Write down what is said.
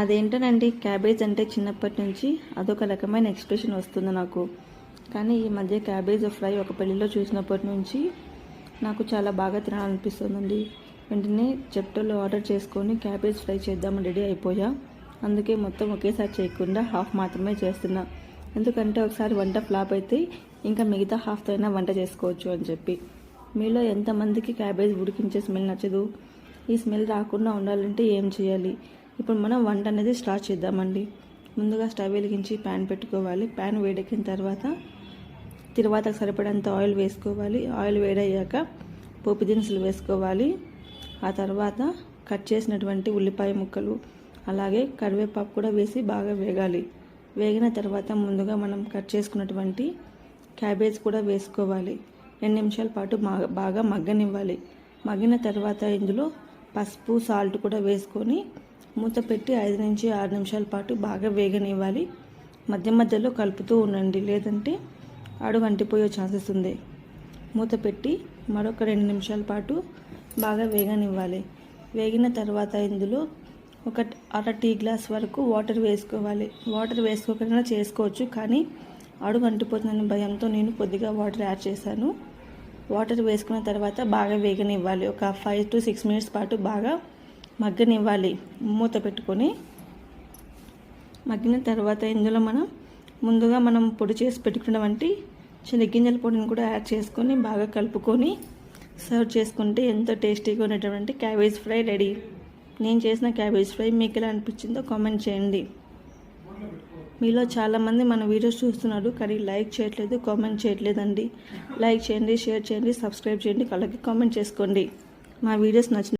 అదేంటనండి cabbage అంటే చిన్నప్పటి నుంచి అదొక రకమైన ఎక్స్ప్రెషన్ వస్తుంది నాకు. కానీ ఈ మధ్య క్యాబేజ్ ఫ్రై ఒక పెళ్ళిలో చూసినప్పటి నుంచి నాకు చాలా బాగా తినాలనిపిస్తుందండి. వెంటనే చెప్టోలో ఆర్డర్ చేసుకొని క్యాబేజ్ ఫ్రై చేద్దామని రెడీ అయిపోయా. అందుకే మొత్తం ఒకేసారి చేయకుండా హాఫ్ మాత్రమే చేస్తున్నా. ఎందుకంటే ఒకసారి వంట ఫ్లాప్ అయితే ఇంకా మిగతా హాఫ్తో అయినా వంట చేసుకోవచ్చు అని చెప్పి. మీలో ఎంతమందికి క్యాబేజ్ ఉడికించే స్మెల్ నచ్చదు? ఈ స్మెల్ రాకుండా ఉండాలంటే ఏం చేయాలి? ఇప్పుడు మనం వంట అనేది స్టార్ట్ చేద్దామండి. ముందుగా స్టవ్ వెలిగించి ప్యాన్ పెట్టుకోవాలి. ప్యాన్ వేడెక్కిన తర్వాత తిరువాతకు సరిపడంత ఆయిల్ వేసుకోవాలి. ఆయిల్ వేడయ్యాక పోపు దినుసులు వేసుకోవాలి. ఆ తర్వాత కట్ చేసినటువంటి ఉల్లిపాయ ముక్కలు అలాగే కరివేపాకు కూడా వేసి బాగా వేగాలి. వేగిన తర్వాత ముందుగా మనం కట్ చేసుకున్నటువంటి క్యాబేజ్ కూడా వేసుకోవాలి. రెండు నిమిషాల పాటు బాగా బాగా మగ్గనివ్వాలి. మగ్గిన తర్వాత ఇందులో పసుపు సాల్ట్ కూడా వేసుకొని మూత పెట్టి ఐదు నుంచి ఆరు నిమిషాల పాటు బాగా వేగనివ్వాలి. మధ్య మధ్యలో కలుపుతూ ఉండండి. లేదంటే అడుగు అంటిపోయే ఛాన్సెస్ ఉంది. మూత పెట్టి మరొక రెండు నిమిషాల పాటు బాగా వేగనివ్వాలి. వేగిన తర్వాత ఇందులో ఒక అర టీ గ్లాస్ వరకు వాటర్ వేసుకోవాలి. వాటర్ వేసుకోకుండా చేసుకోవచ్చు కానీ అడుగు అంటిపోతుందని భయంతో నేను కొద్దిగా వాటర్ యాడ్ చేశాను. వాటర్ వేసుకున్న తర్వాత బాగా వేగనివ్వాలి. ఒక ఫైవ్ టు సిక్స్ మినిట్స్ పాటు బాగా మగ్గనివ్వాలి. మూత పెట్టుకొని మగ్గిన తర్వాత ఇందులో మనం ముందుగా మనం పొడి చేసి పెట్టుకున్నటువంటి చిన్నగింజల పొడిని కూడా యాడ్ చేసుకొని బాగా కలుపుకొని సర్వ్ చేసుకుంటే ఎంతో టేస్టీగా ఉన్నటువంటి క్యాబేజ్ ఫ్రై రెడీ. నేను చేసిన క్యాబేజ్ ఫ్రై మీకు ఎలా అనిపించిందో కామెంట్ చేయండి. మీలో చాలామంది మన వీడియోస్ చూస్తున్నారు కానీ లైక్ చేయట్లేదు కామెంట్ చేయట్లేదండి. లైక్ చేయండి షేర్ చేయండి సబ్స్క్రైబ్ చేయండి అలాగే కామెంట్ చేసుకోండి. మా వీడియోస్ నచ్చిన